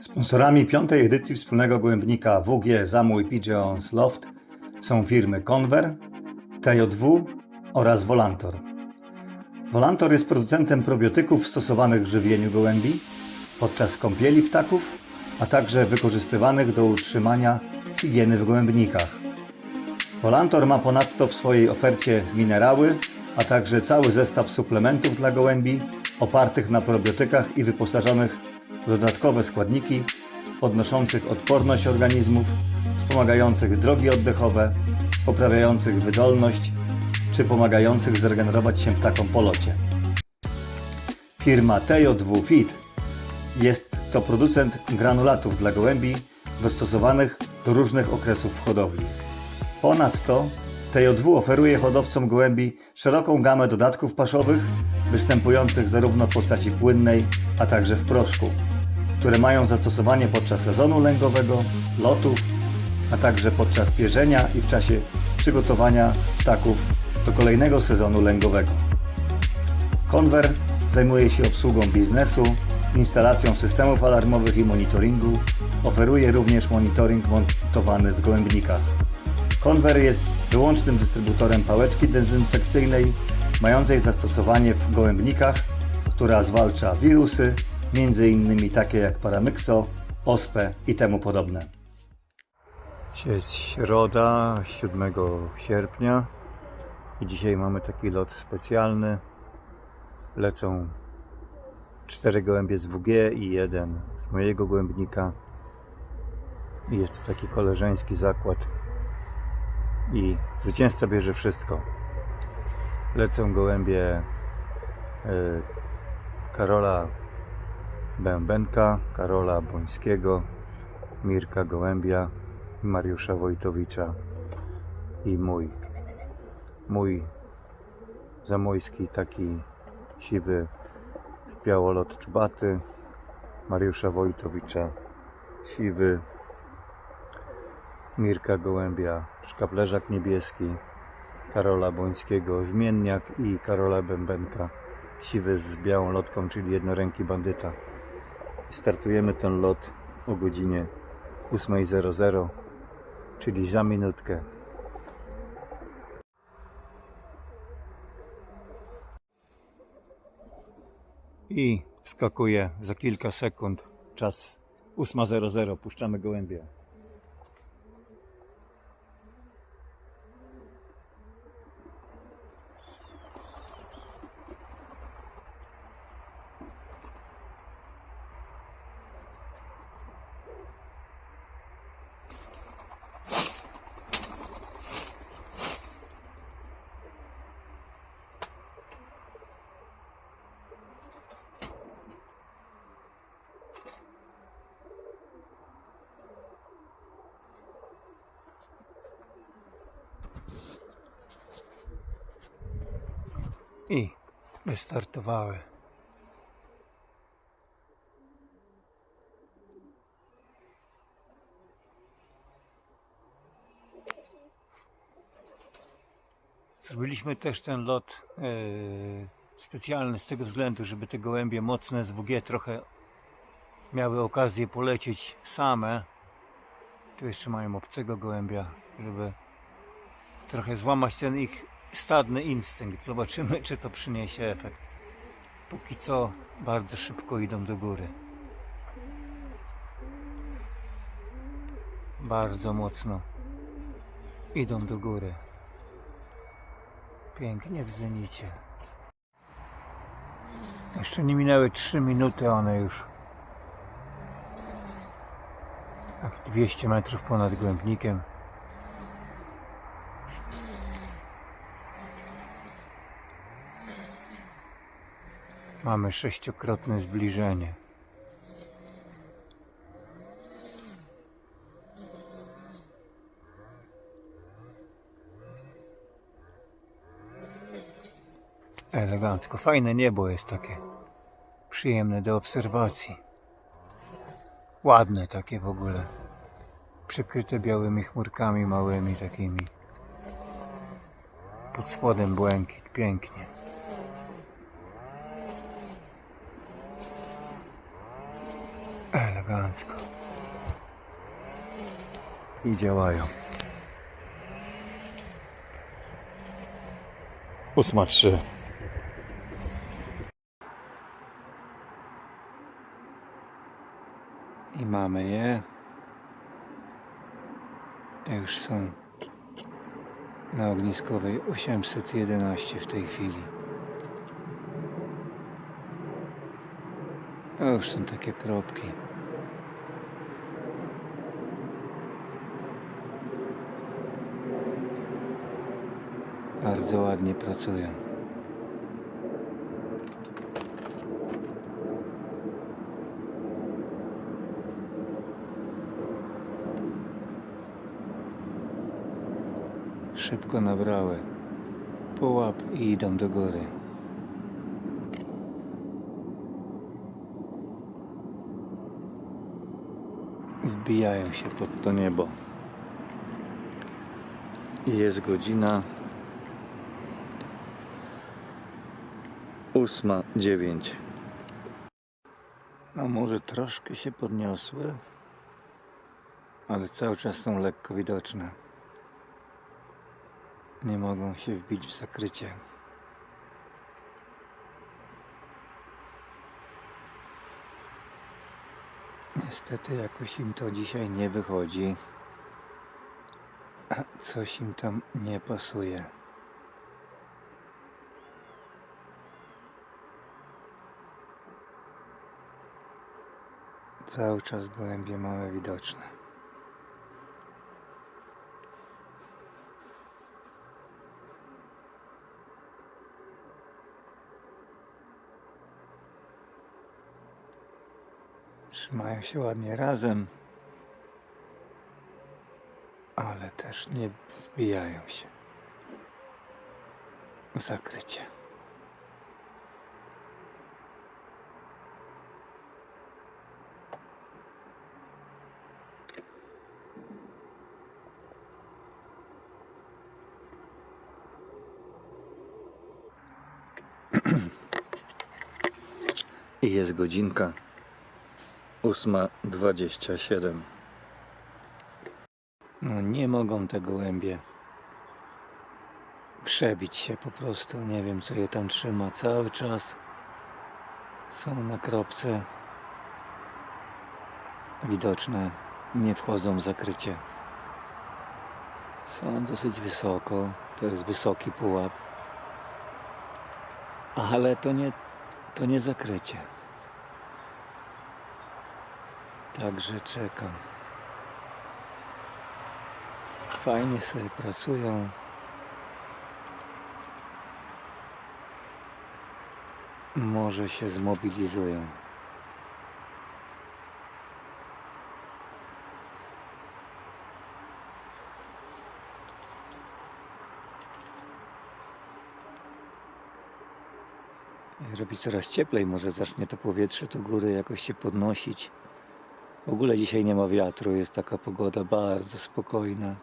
Sponsorami piątej edycji wspólnego gołębnika WG Zamój Pigeons Loft są firmy Conver, TJW oraz Volantor. Volantor jest producentem probiotyków stosowanych w żywieniu gołębi podczas kąpieli ptaków, a także wykorzystywanych do utrzymania higieny w gołębnikach. Volantor ma ponadto w swojej ofercie minerały, a także cały zestaw suplementów dla gołębi opartych na probiotykach i wyposażonych dodatkowe składniki podnoszących odporność organizmów, wspomagających drogi oddechowe, poprawiających wydolność czy pomagających zregenerować się ptakom po locie. Firma TJ2 Feed jest to producent granulatów dla gołębi dostosowanych do różnych okresów w hodowli. Ponadto TJ2 oferuje hodowcom gołębi szeroką gamę dodatków paszowych, występujących zarówno w postaci płynnej, a także w proszku, które mają zastosowanie podczas sezonu lęgowego, lotów, a także podczas pierzenia i w czasie przygotowania ptaków do kolejnego sezonu lęgowego. Conver zajmuje się obsługą biznesu, instalacją systemów alarmowych i monitoringu. Oferuje również monitoring montowany w gołębnikach. Conver jest wyłącznym dystrybutorem pałeczki dezynfekcyjnej mającej zastosowanie w gołębnikach, która zwalcza wirusy, m.in. takie jak paramykso, ospę i temu podobne. Jest środa, 7 sierpnia i dzisiaj mamy taki lot specjalny. Lecą cztery gołębie z WG i jeden z mojego gołębnika. I jest to taki koleżeński zakład. I zwycięzca bierze wszystko. Lecą gołębie y, Karola Bębenka, Karola Bońskiego, Mirka Gołębia i Mariusza Wojtowicza i mój. Mój zamojski taki siwy z białolot czbaty, Mariusza Wojtowicza siwy, Mirka Gołębia szkaplerzak niebieski, Karola Bońskiego zmienniak i Karola Bębenka siwy z białą lotką, czyli jednoręki bandyta. Startujemy ten lot o godzinie 8.00, czyli za minutkę. I skakuje za kilka sekund czas 8.00. Puszczamy gołębie. I wystartowały. Zrobiliśmy też ten lot e, specjalny z tego względu, żeby te gołębie mocne z WG trochę miały okazję polecieć same. Tu jeszcze mają obcego gołębia, żeby trochę złamać ten ich stadny instynkt. Zobaczymy, czy to przyniesie efekt. Póki co bardzo szybko idą do góry. Bardzo mocno idą do góry. Pięknie w zenicie. Jeszcze nie minęły 3 minuty, one już jak 200 metrów ponad głębnikiem. Mamy sześciokrotne zbliżenie. Elegancko. Fajne niebo jest takie. Przyjemne do obserwacji. Ładne takie w ogóle. Przykryte białymi chmurkami małymi takimi. Pod spodem błękit. Pięknie. Elegancko. I działają. Ósma trzy. I mamy je. Już są na ogniskowej 811 w tej chwili. A już są takie kropki. Bardzo ładnie pracują. Szybko nabrały. Połap i idą do góry. Wbijają się pod to niebo. Jest godzina ósma dziewięć. No może troszkę się podniosły, ale cały czas są lekko widoczne. Nie mogą się wbić w zakrycie. Niestety jakoś im to dzisiaj nie wychodzi. Coś im tam nie pasuje. Cały czas gołębie małe widoczne. Trzymają się ładnie razem, ale też nie wbijają się w zakrycie. I jest godzinka 8.27. No nie mogą te gołębie przebić się po prostu. Nie wiem co je tam trzyma cały czas. Są na kropce widoczne. Nie wchodzą w zakrycie. Są dosyć wysoko. To jest wysoki pułap. Ale to nie, to nie zakrycie. Także czekam. Fajnie sobie pracują. Może się zmobilizują. Robi coraz cieplej, może zacznie to powietrze do góry jakoś się podnosić. W ogóle dzisiaj nie ma wiatru, jest taka pogoda bardzo spokojna.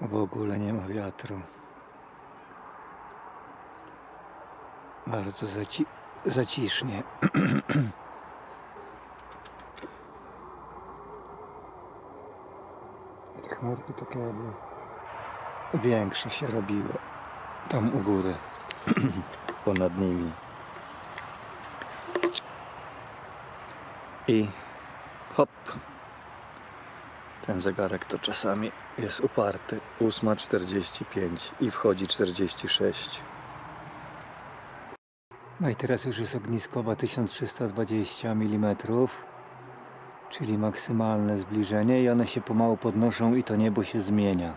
W ogóle nie ma wiatru. Bardzo zaci zacisznie. Te chmurki takie jakby większe się robiły. Tam u góry. Ponad nimi. I hop. Ten zegarek to czasami jest uparty. 8.45 i wchodzi 46. No i teraz już jest ogniskowa 1320 mm, czyli maksymalne zbliżenie i one się pomału podnoszą i to niebo się zmienia.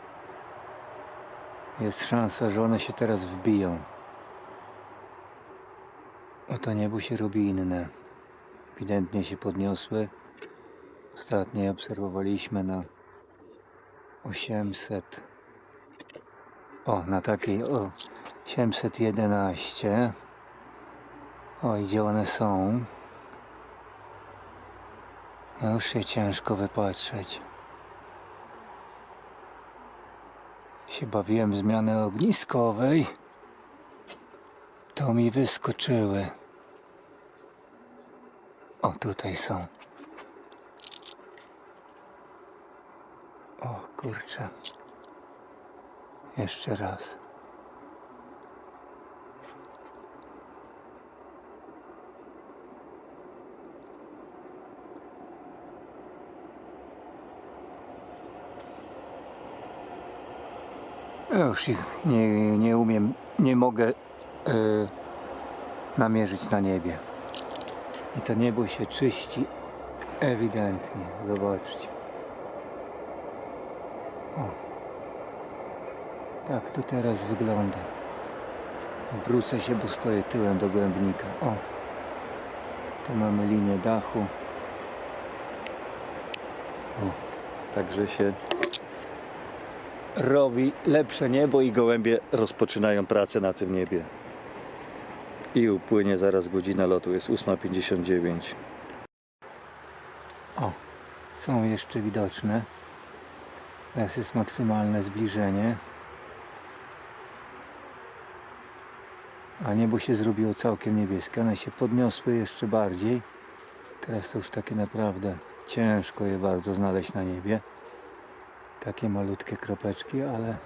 Jest szansa, że one się teraz wbiją. O to niebo się robi inne ewidentnie się podniosły. Ostatnio obserwowaliśmy na 800. O, na takiej o 711. O, gdzie one są? Już się ciężko wypatrzeć. Się bawiłem w zmianę ogniskowej. To mi wyskoczyły. O, tutaj są. O, kurczę. Jeszcze raz. Ja Już ich nie, nie umiem, nie mogę e, namierzyć na niebie. I to niebo się czyści ewidentnie. Zobaczcie. O. Tak to teraz wygląda. Wrócę się, bo stoję tyłem do głębnika. O. Tu mamy linię dachu. O. Także się robi lepsze niebo i Gołębie rozpoczynają pracę na tym niebie. I upłynie zaraz godzina lotu, jest 8.59. O, są jeszcze widoczne. Teraz jest maksymalne zbliżenie. A niebo się zrobiło całkiem niebieskie. One się podniosły jeszcze bardziej. Teraz to już takie naprawdę ciężko je bardzo znaleźć na niebie. Takie malutkie kropeczki, ale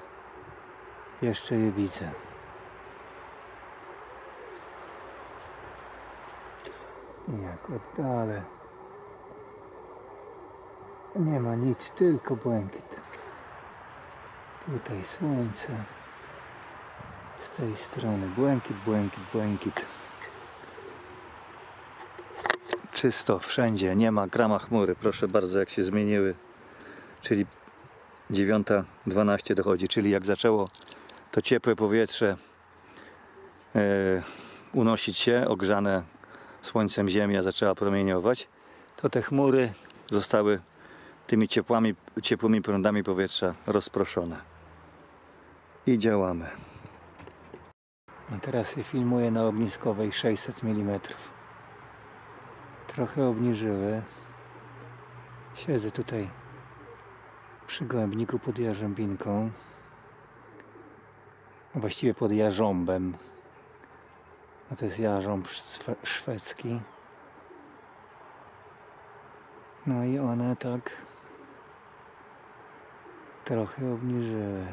jeszcze je widzę. Jak oddalę. Nie ma nic, tylko błękit. Tutaj słońce. Z tej strony błękit, błękit, błękit. Czysto wszędzie, nie ma grama chmury. Proszę bardzo, jak się zmieniły. Czyli 9.12 dochodzi, czyli jak zaczęło to ciepłe powietrze e, unosić się, ogrzane słońcem ziemia zaczęła promieniować, to te chmury zostały tymi ciepłami, ciepłymi prądami powietrza rozproszone. I działamy. A teraz je filmuję na ogniskowej 600 mm. Trochę obniżyły. Siedzę tutaj przy gołębniku pod jarzębinką. Właściwie pod jarząbem. A to jest jarząb szwe- szwedzki. No i one tak trochę obniżyły.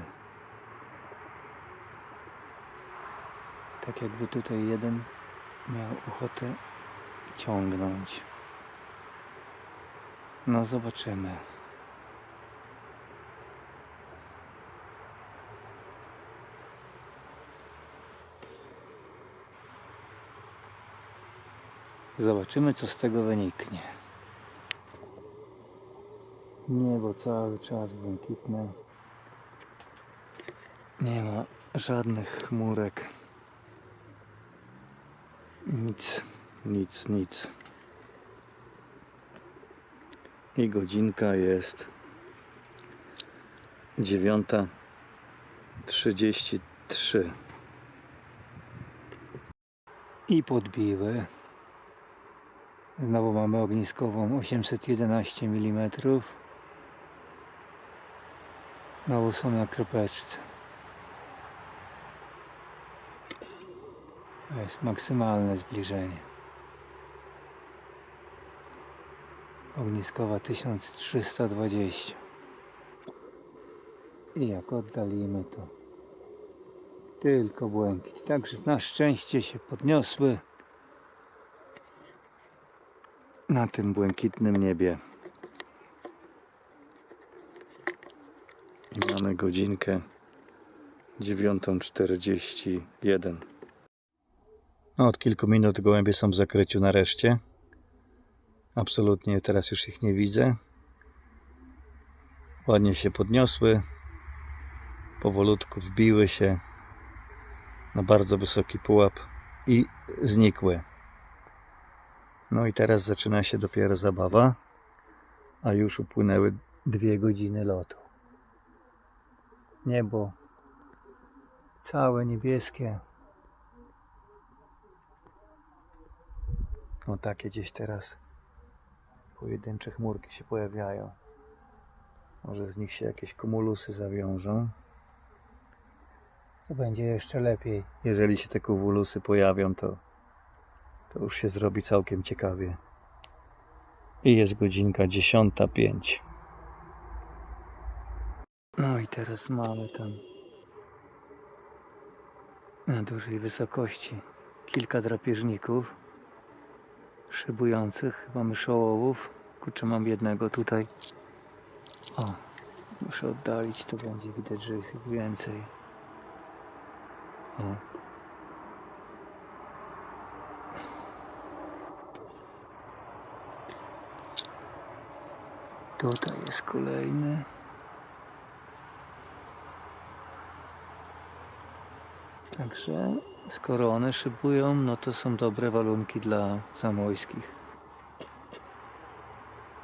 Tak jakby tutaj jeden miał ochotę ciągnąć. No zobaczymy. Zobaczymy, co z tego wyniknie. Niebo cały czas błękitne. Nie ma żadnych chmurek. Nic. Nic, nic. I godzinka jest 9.33. I podbiły. Znowu mamy ogniskową 811 mm. Znowu są na kropeczce. To jest maksymalne zbliżenie. Ogniskowa 1320. I jak oddalimy to tylko błękit. Także na szczęście się podniosły. Na tym błękitnym niebie. I mamy godzinkę 9.41. No, od kilku minut gołębie są w zakryciu nareszcie. Absolutnie teraz już ich nie widzę. Ładnie się podniosły. Powolutku wbiły się na bardzo wysoki pułap i znikły. No i teraz zaczyna się dopiero zabawa, a już upłynęły dwie godziny lotu. Niebo całe niebieskie. No takie gdzieś teraz pojedyncze chmurki się pojawiają. Może z nich się jakieś kumulusy zawiążą. To będzie jeszcze lepiej. Jeżeli się te kumulusy pojawią, to, to już się zrobi całkiem ciekawie. I jest godzinka 10.05. No i teraz mamy tam na dużej wysokości kilka drapieżników szybujących, chyba myszołowów. Kurczę, mam jednego tutaj. O, muszę oddalić, to będzie widać, że jest ich więcej. O. Tutaj jest kolejny. Także skoro one szybują, no to są dobre warunki dla zamojskich.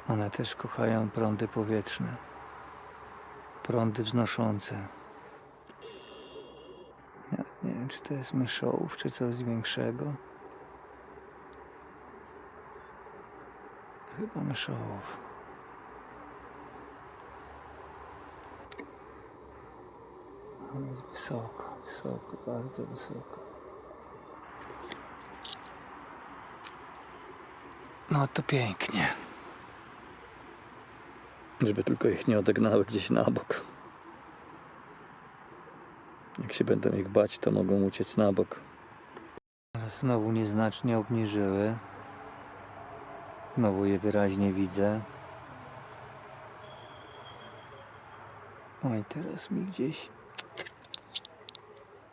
One też kochają prądy powietrzne. Prądy wznoszące. Ja nie wiem, czy to jest myszołów, czy coś większego. Chyba myszołów. Jest wysoko, wysoko, bardzo wysoko. No to pięknie. Żeby tylko ich nie odegnały gdzieś na bok. Jak się będą ich bać, to mogą uciec na bok. Znowu nieznacznie obniżyły. Znowu je wyraźnie widzę. O i teraz mi gdzieś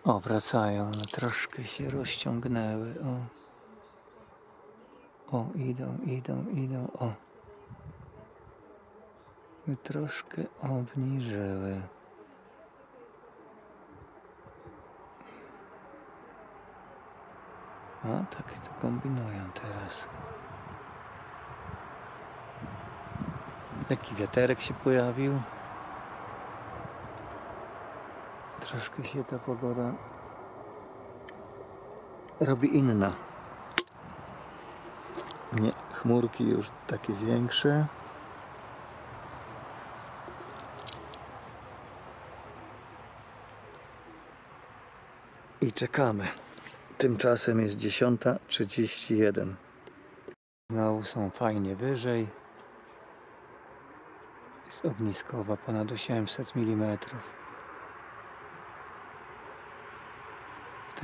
o, wracają, troszkę się rozciągnęły. O, o idą, idą, idą. O, troszkę obniżyły. A, tak to kombinują teraz. Lekki wiaterek się pojawił. Troszkę się ta pogoda robi inna. Nie, chmurki już takie większe. I czekamy. Tymczasem jest 10.31. Znowu są fajnie wyżej. Jest ogniskowa ponad 800 mm.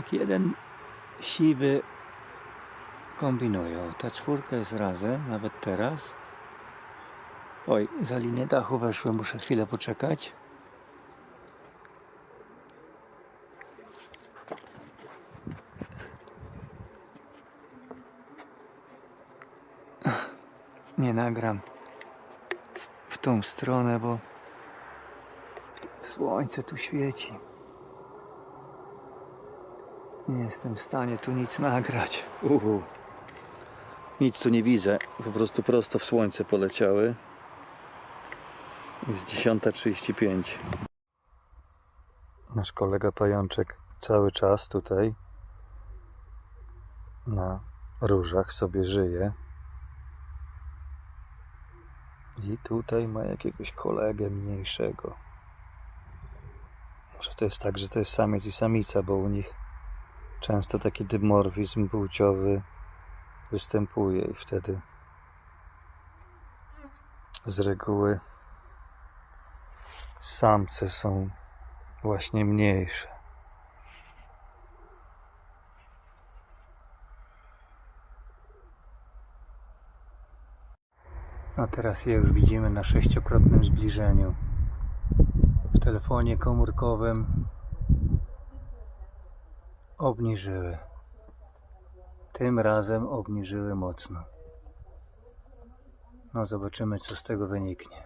Taki jeden siwy kombinują. Ta czwórka jest razem, nawet teraz. Oj, za linię dachu weszłem, muszę chwilę poczekać. Nie nagram w tą stronę, bo słońce tu świeci. Nie jestem w stanie tu nic nagrać. Uhu. Nic tu nie widzę. Po prostu prosto w słońce poleciały. Jest 10.35. Nasz kolega pajączek cały czas tutaj na różach sobie żyje. I tutaj ma jakiegoś kolegę mniejszego. Może to jest tak, że to jest samiec i samica, bo u nich często taki dymorfizm płciowy występuje i wtedy z reguły samce są właśnie mniejsze. A teraz je już widzimy na sześciokrotnym zbliżeniu. W telefonie komórkowym obniżyły. Tym razem obniżyły mocno. No zobaczymy co z tego wyniknie.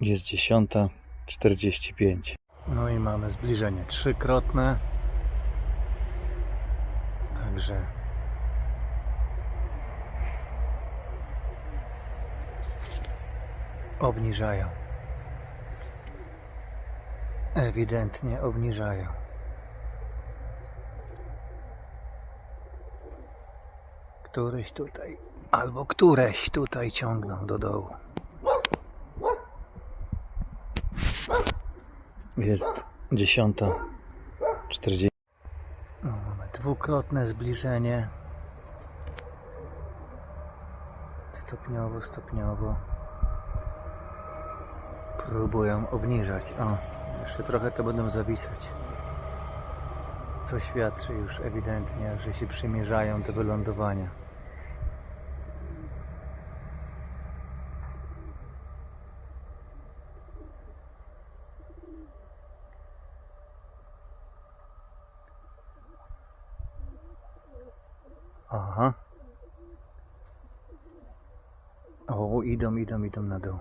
Jest dziesiąta czterdzieści pięć. No i mamy zbliżenie trzykrotne. Także obniżają. Ewidentnie obniżają. Któryś tutaj, albo któreś tutaj ciągną do dołu. Jest dziesiąta czterdzieści. Dwukrotne zbliżenie. Stopniowo, stopniowo. Próbują obniżać. O, jeszcze trochę to będą zawisać. Co świadczy już ewidentnie, że się przymierzają do wylądowania. Aha. O, idą, idą, idą na dół.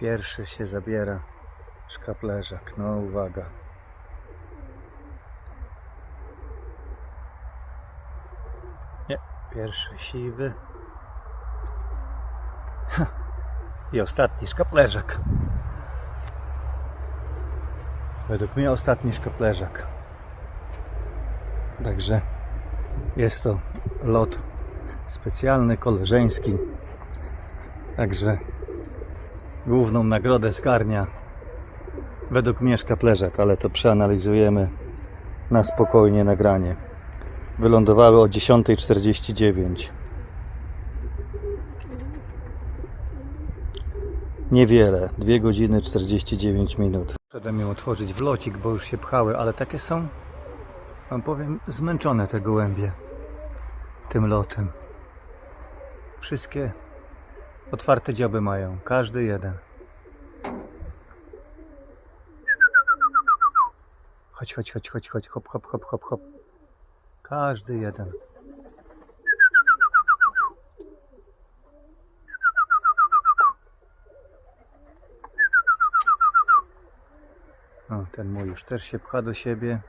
Pierwszy się zabiera szkaplerzak. No uwaga. Nie, pierwszy siwy. Ha. I ostatni szkaplerzak. Według mnie ostatni szkaplerzak. Także jest to lot specjalny, koleżeński. Także główną nagrodę zgarnia według mnie szkaplerzak, ale to przeanalizujemy na spokojnie nagranie. Wylądowały o 10.49. Niewiele, 2 godziny 49 minut. Przedem ją otworzyć w locik, bo już się pchały, ale takie są, wam powiem, zmęczone te gołębie tym lotem. Wszystkie otwarte dzioby mają, każdy jeden. Chodź, chodź, chodź, chodź, chodź, hop, hop, hop, hop, hop. Każdy jeden. O, ten mój już też się pcha do siebie.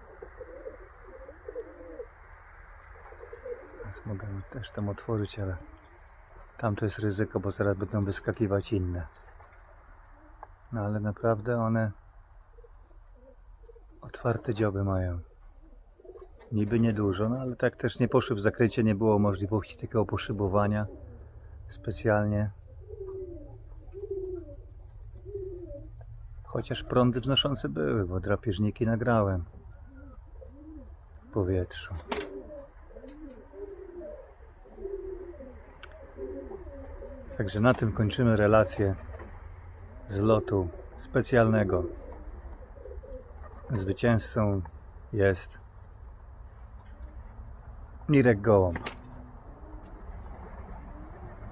Teraz mogę też tam otworzyć, ale tam to jest ryzyko, bo zaraz będą wyskakiwać inne. No ale naprawdę one otwarte dzioby mają. Niby niedużo, no ale tak też nie poszły w zakrycie, nie było możliwości takiego poszybowania specjalnie. Chociaż prądy wznoszące były, bo drapieżniki nagrałem w powietrzu. Także na tym kończymy relację z lotu specjalnego. Zwycięzcą jest Mirek Gołąb.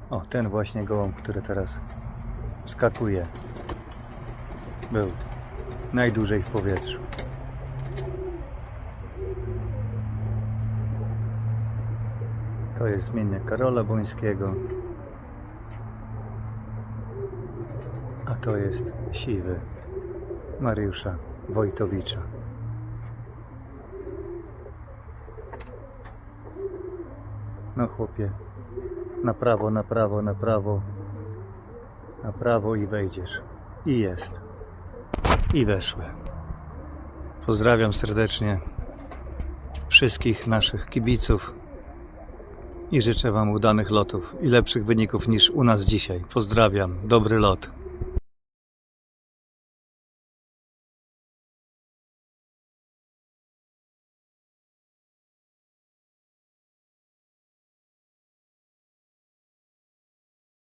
O, ten właśnie gołąb, który teraz skakuje był najdłużej w powietrzu. To jest zmiennik Karola Bońskiego. A to jest siwy Mariusza Wojtowicza. No chłopie, na prawo, na prawo, na prawo, na prawo i wejdziesz. I jest i weszły. Pozdrawiam serdecznie wszystkich naszych kibiców i życzę Wam udanych lotów i lepszych wyników niż u nas dzisiaj. Pozdrawiam, dobry lot.